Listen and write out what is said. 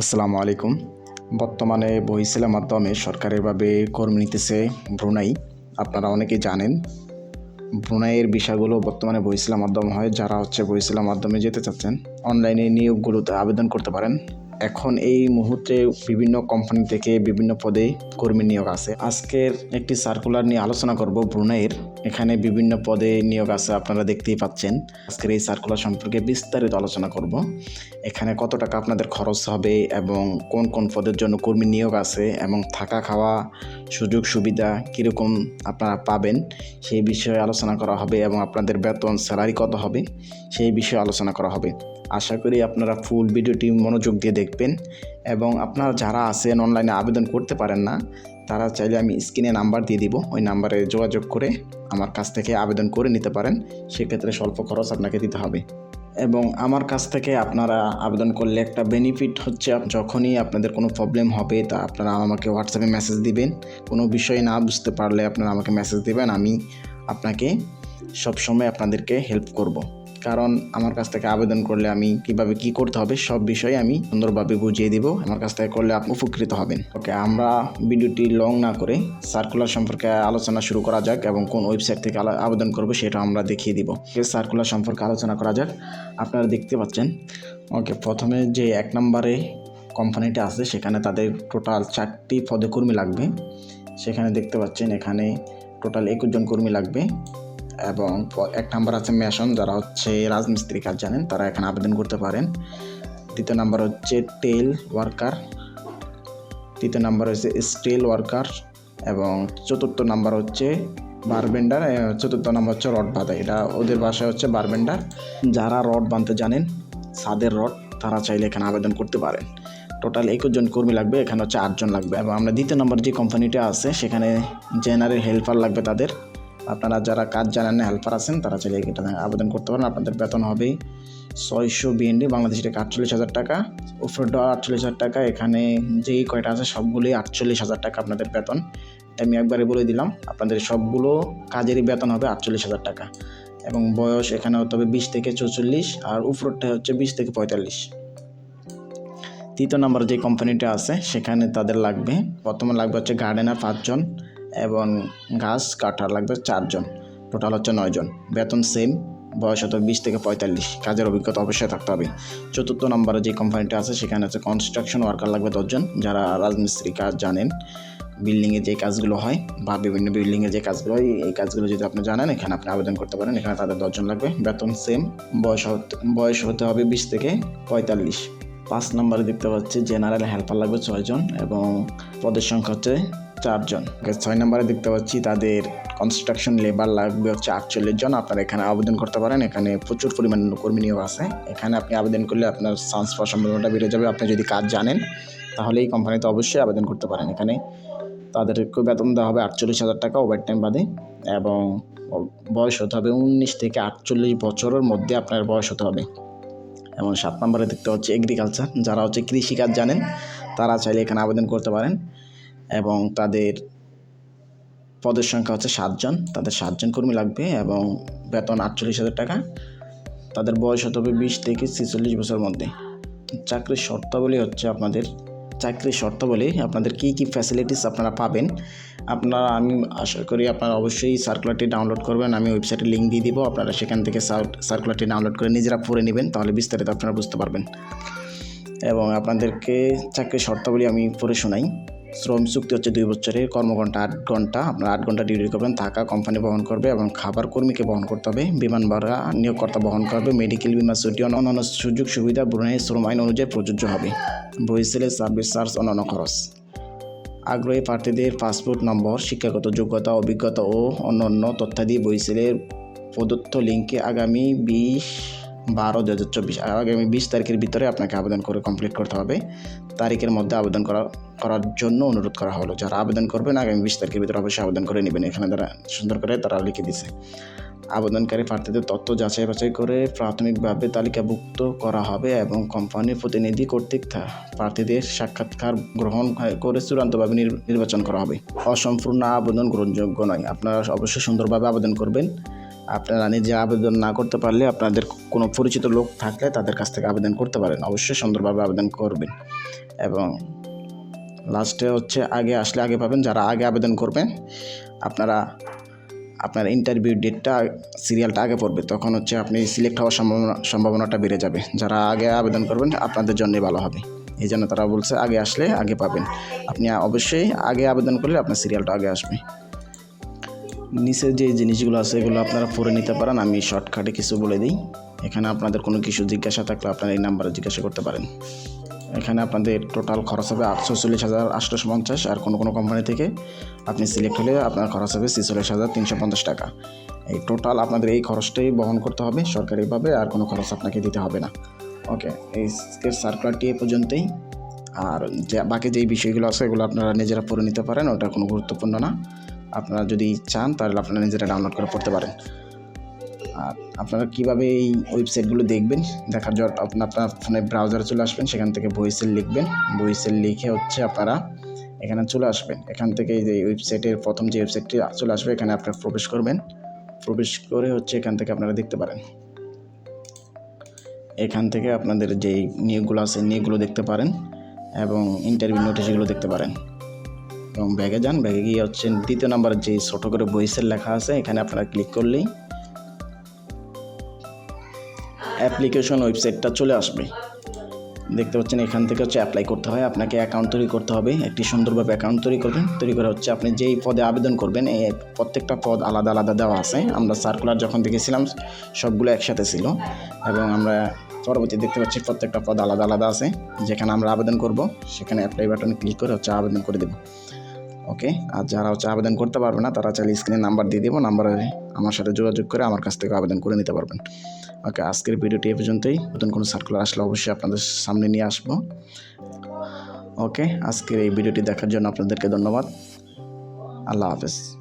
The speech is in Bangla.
আসসালামু আলাইকুম। বর্তমানে বহিসেলের মাধ্যমে সরকারিভাবে কর্মী নিতেছে ব্রুনাই। আপনারা অনেকেই জানেন, ব্রুনাইয়ের বিষয়গুলো বর্তমানে বহিসেলের মাধ্যমে হয়। যারা হচ্ছে বহিসেলের মাধ্যমে যেতে চাচ্ছেন, অনলাইনে নিয়োগগুলোতে আবেদন করতে পারেন। এখন এই মুহূর্তে বিভিন্ন কোম্পানি থেকে বিভিন্ন পদে কর্মী নিয়োগ আছে। আজকের একটি সার্কুলার নিয়ে আলোচনা করব ব্রুনাইয়ের। এখানে বিভিন্ন পদে নিয়োগ আছে, আপনারা দেখতেই পাচ্ছেন। আজকের এই সার্কুলার সম্পর্কে বিস্তারিত আলোচনা করব। এখানে কত টাকা আপনাদের খরচ হবে এবং কোন কোন পদের জন্য কর্মী নিয়োগ আছে এবং থাকা খাওয়া, সুযোগ সুবিধা কীরকম আপনারা পাবেন, সেই বিষয়ে আলোচনা করা হবে এবং আপনাদের বেতন স্যালারি কত হবে, সেই বিষয়ে আলোচনা করা হবে। আশা করি আপনারা ফুল ভিডিওটি মনোযোগ দিয়ে দেখবেন এবং আপনারা যারা আছেন অনলাইনে আবেদন করতে পারেন না তারা চাইলে আমি স্ক্রিনে নাম্বার দিয়ে দিব। ওই নাম্বারে যোগাযোগ করে আমার কাছ থেকে আবেদন করে নিতে পারেন। সেক্ষেত্রে স্বল্প খরচ আপনাকে দিতে হবে। এবং আমার কাছ থেকে আপনারা আবেদন করলে একটা বেনিফিট হচ্ছে যখনই আপনাদের কোনো প্রবলেম হবে, তা আপনারা আমাকে হোয়াটসঅ্যাপে মেসেজ দিবেন। কোনো বিষয় না বুঝতে পারলে আপনারা আমাকে মেসেজ দিবেন। আমি আপনাকে সবসময় আপনাদেরকে হেল্প করব। কারণ আমার কাছ থেকে আবেদন করলে আমি কীভাবে কি করতে হবে সব বিষয়ে আমি সুন্দরভাবে বুঝিয়ে দিব। আমার কাছ থেকে করলে আপনি উপকৃত হবেন। ওকে, আমরা ভিডিওটি লং না করে সার্কুলার সম্পর্কে আলোচনা শুরু করা যাক এবং কোন ওয়েবসাইট থেকে আবেদন করব সেটা আমরা দেখিয়ে দিব। সার্কুলার সম্পর্কে আলোচনা করা যাক। আপনারা দেখতে পাচ্ছেন। ওকে, প্রথমে যে এক নম্বরে কোম্পানিটা আছে, সেখানে তাদের টোটাল চারটি পদে কর্মী লাগবে। সেখানে দেখতে পাচ্ছেন এখানে টোটাল একুশ জন কর্মী লাগবে। এবং এক নাম্বার আছে মেশন, যারা হচ্ছে রাজমিস্ত্রি কাজ জানেন, তারা এখানে আবেদন করতে পারেন। দ্বিতীয় নাম্বার হচ্ছে টেল ওয়ার্কার, তৃতীয় নাম্বার হচ্ছে স্টিল ওয়ার্কার, এবং চতুর্থ নাম্বার হচ্ছে বারবেন্ডার চতুর্থ নাম্বার হচ্ছে রড বাঁধা। এটা ওদের ভাষায় হচ্ছে বারবেন্ডার। যারা রড বাঁধতে জানেন সাদের রড, তারা চাইলে এখানে আবেদন করতে পারেন। টোটাল একুশ জন কর্মী লাগবে, এখানে হচ্ছে আটজন লাগবে। এবং আমরা দ্বিতীয় নম্বর যে কোম্পানিটা আছে, সেখানে জেনারেল হেল্পার লাগবে তাদের। আপনারা যারা কাজ জানেন না হেল্পার আছেন, তারা চাইলে এটা আবেদন করতে পারেন। আপনাদের বেতন হবে ছয়শো বিএনডি বাংলাদেশি টাকা আটচল্লিশ হাজার টাকা। উপরটা আটচল্লিশ হাজার টাকা, এখানে যেই কয়টা আছে, সবগুলোই আটচল্লিশ হাজার টাকা আপনাদের বেতন। আমি একবারে বলে দিলাম, আপনাদের সবগুলো কাজেরই বেতন হবে আটচল্লিশ হাজার টাকা। এবং বয়স এখানে হতে হবে বিশ থেকে চৌচল্লিশ, আর উপরটা হচ্ছে বিশ থেকে পঁয়তাল্লিশ। তৃতীয় নম্বর যে কোম্পানিটা আছে, সেখানে তাদের লাগবে। প্রথমে লাগবে হচ্ছে গার্ডেনার পাঁচজন। এবং গাছ কাটার লাগবে চারজন। টোটাল হচ্ছে নয়জন। বেতন সেম বয়স হতো বিশ থেকে পঁয়তাল্লিশ। কাজের অভিজ্ঞতা অবশ্যই থাকতে হবে। চতুর্থ নম্বরে যে কোম্পানিটা আছে, সেখানে হচ্ছে কনস্ট্রাকশন ওয়ার্কার লাগবে দশজন। যারা রাজমিস্ত্রি কাজ জানেন বিল্ডিংয়ে যে কাজগুলো হয় বা বিভিন্ন বিল্ডিংয়ে যে কাজগুলো হয়, এই কাজগুলো যদি আপনি জানেন, এখানে আপনি আবেদন করতে পারেন। এখানে তাদের দশজন লাগবে। বেতন সেম বয়স হতে বয়স হতে হবে বিশ থেকে পঁয়তাল্লিশ। পাঁচ নম্বরে দেখতে পাচ্ছি জেনারেল হেল্পার লাগবে ছয়জন এবং পদের সংখ্যা হচ্ছে চারজন। ছয় নম্বরে দেখতে পাচ্ছি তাদের কনস্ট্রাকশন লেবার লাগবে হচ্ছে আটচল্লিশ জন। আপনারা এখানে আবেদন করতে পারেন। এখানে প্রচুর পরিমাণ কর্মী নিয়োগ আছে। এখানে আপনি আবেদন করলে আপনার চান্স পাওয়ার সম্ভাবনাটা বেড়ে যাবে। আপনি যদি কাজ জানেন তাহলে এই কোম্পানিতে অবশ্যই আবেদন করতে পারেন। এখানে তাদেরকে বেতন দেওয়া হবে আটচল্লিশ হাজার টাকা ওভার বাদে এবং বয়স হতে হবে উনিশ থেকে আটচল্লিশ বছরের মধ্যে আপনার বয়স হতে হবে। এবং সাত নম্বরে দেখতে হচ্ছে এগ্রিকালচার যারা হচ্ছে কৃষিকাজ জানেন, তারা চাইলে এখানে আবেদন করতে পারেন। এবং তাদের পদের সংখ্যা হচ্ছে সাতজন। তাদের সাতজন কর্মী লাগবে এবং বেতন আটচল্লিশ হাজার টাকা। তাদের বয়স হতে হবে বিশ থেকে ছেচল্লিশ বছরের মধ্যে। চাকরির শর্তাবলী হচ্ছে আপনাদের, চাকরির শর্তাবলী আপনাদের কী কী ফ্যাসিলিটিস আপনারা পাবেন, আপনারা আমি আশা করি আপনারা অবশ্যই সার্কুলারটি ডাউনলোড করবেন। আমি ওয়েবসাইটে লিঙ্ক দিয়ে দিব, আপনারা সেখান থেকে সার্কুলারটি ডাউনলোড করে নিজেরা পড়ে নেবেন, তাহলে বিস্তারিত আপনারা বুঝতে পারবেন। এবং আপনাদেরকে চাকরির শর্তাবলী আমি পড়ে শোনাই। শ্রম চুক্তি হচ্ছে দুই বছরের কর্মঘণ্টা, আট ঘণ্টা আপনারা আট ঘণ্টা ডিউটি করবেন, থাকা কোম্পানি বহন করবে এবং খাবার কর্মীকে বহন করতে হবে। বিমান ভাড়া নিয়োগকর্তা বহন করবে মেডিকেল বিমা ছুটি, অন্যান্য সুযোগ সুবিধা ব্রুনাই শ্রম আইন অনুযায়ী প্রযোজ্য হবে। বহিসেলে সার্ভিস চার্জ অন্যান্য খরচ। আগ্রহী প্রার্থীদের পাসপোর্ট নম্বর শিক্ষাগত যোগ্যতা, অভিজ্ঞতা ও অন্যান্য তথ্যাদি বইসেলের প্রদত্ত লিঙ্কে আগামী বিশ বারো দু হাজার চব্বিশ। আগামী বিশ তারিখের ভিতরে আপনাকে আবেদন করে কমপ্লিট করতে হবে। তারিখের মধ্যে আবেদন করা, করার জন্য অনুরোধ করা হলো। যারা আবেদন করবেন, আগামী বিশ তারিখের ভিতরে অবশ্যই আবেদন করে নেবেন। এখানে তারা সুন্দর করে তারা লিখে দিছে আবেদনকারী প্রার্থীদের তথ্য যাচাই বাছাই করে প্রাথমিকভাবে তালিকাভুক্ত করা হবে এবং কোম্পানির প্রতিনিধি কর্তৃক প্রার্থীদের সাক্ষাৎকার গ্রহণ করে চূড়ান্তভাবে নির- নির্বাচন করা হবে। অসম্পূর্ণ আবেদন গ্রহণযোগ্য নয়। আপনারা অবশ্যই সুন্দরভাবে আবেদন করবেন। আপনারা নিজে আবেদন না করতে পারলে আপনাদের কোনো পরিচিত লোক থাকলে তাদের কাছ থেকে আবেদন করতে পারেন। অবশ্যই সুন্দরভাবে আবেদন করবেন। এবং লাস্টে হচ্ছে আগে আসলে আগে পাবেন, যারা আগে আবেদন করবেন, আপনারা আপনার ইন্টারভিউ ডেটটা সিরিয়ালটা আগে পড়বে। তখন হচ্ছে আপনি সিলেক্ট হওয়ার সম্ভাবনা, সম্ভাবনাটা বেড়ে যাবে। যারা আগে আবেদন করবেন, আপনাদের জন্যই ভালো হবে। এই জন্য তারা বলছে আগে আসলে আগে পাবেন। আপনি অবশ্যই আগে আবেদন করলে আপনার সিরিয়ালটা আগে আসবে। নিচে যে জিনিসগুলো আছে, এগুলো আপনারা পড়ে নিতে পারেন। আমি শর্টকাটে কিছু বলে দিই। এখানে আপনাদের কোনো কিছু জিজ্ঞাসা থাকলে আপনারা এই নাম্বারে জিজ্ঞাসা করতে পারেন। এখানে আপনাদের টোটাল খরচ হবে আটশো চল্লিশ হাজার আটশোশো পঞ্চাশ আর কোনো কোনো কোম্পানি থেকে আপনি সিলেক্ট হলে আপনার খরচ হবে ছেচল্লিশ হাজার তিনশো পঞ্চাশ টাকা। এই টোটাল আপনাদের এই খরচটাই বহন করতে হবে, সরকারিভাবে আর কোনো খরচ আপনাকে দিতে হবে না। ওকে এই সার্কুলারটি এ পর্যন্তই। আর যে, বাকি যেই বিষয়গুলো আছে, এগুলো আপনারা নিজেরা পড়ে নিতে পারেন, ওটা কোনো গুরুত্বপূর্ণ না। আপনারা যদি চান, তাহলে আপনারা নিজেরা ডাউনলোড করে পড়তে পারেন। আর আপনারা কীভাবে এই ওয়েবসাইটগুলো দেখবেন, দেখার জন্য আপনার ফোনে ব্রাউজারে চলে আসবেন, সেখান থেকে ভয়েসেল লিখবেন। ভয়েসেল লিখে হচ্ছে আপনারা এখানে চলে আসবেন। এখান থেকে যে ওয়েবসাইটের প্রথম যে ওয়েবসাইটটি চলে আসবে, এখানে আপনারা প্রবেশ করবেন। প্রবেশ করে হচ্ছে এখান থেকে আপনারা দেখতে পারেন। এখান থেকে আপনাদের যেই নিয়োগগুলো আছে, নিয়োগগুলো দেখতে পারেন এবং ইন্টারভিউ নোটিশগুলো দেখতে পারেন। এবং ব্যাগে যান। ব্যাগে গিয়ে হচ্ছে দ্বিতীয় নাম্বার যে ছোটো করে বইসের লেখা আছে, এখানে আপনারা ক্লিক করলেই অ্যাপ্লিকেশন ওয়েবসাইটটা চলে আসবে। দেখতে পাচ্ছেন এখান থেকে হচ্ছে অ্যাপ্লাই করতে হয়। আপনাকে অ্যাকাউন্ট তৈরি করতে হবে। একটি সুন্দরভাবে অ্যাকাউন্ট তৈরি করবেন। তৈরি করে হচ্ছে আপনি যেই পদে আবেদন করবেন এই প্রত্যেকটা পদ আলাদা আলাদা দেওয়া আছে। আমরা সার্কুলার যখন দেখেছিলাম, সবগুলো একসাথে ছিল এবং আমরা পরবর্তী দেখতে পাচ্ছি প্রত্যেকটা পদ আলাদা আলাদা আছে। যেখানে আমরা আবেদন করব, সেখানে অ্যাপ্লাই বাটনে ক্লিক করে হচ্ছে আবেদন করে দেবো। ওকে? আর যারা হচ্ছে আবেদন করতে পারবে না, তারা চাইলে স্ক্রিনে নাম্বার দিয়ে দেবো নাম্বারে আমার সাথে যোগাযোগ করে আমার কাছ থেকে আবেদন করে নিতে পারবেন। ওকে, আজকের ভিডিওটি এ পর্যন্তই। নতুন কোনো সার্কুলার আসলে অবশ্যই আপনাদের সামনে নিয়ে আসব। ওকে, আজকের এই ভিডিওটি দেখার জন্য আপনাদেরকে ধন্যবাদ। আল্লাহ হাফেজ।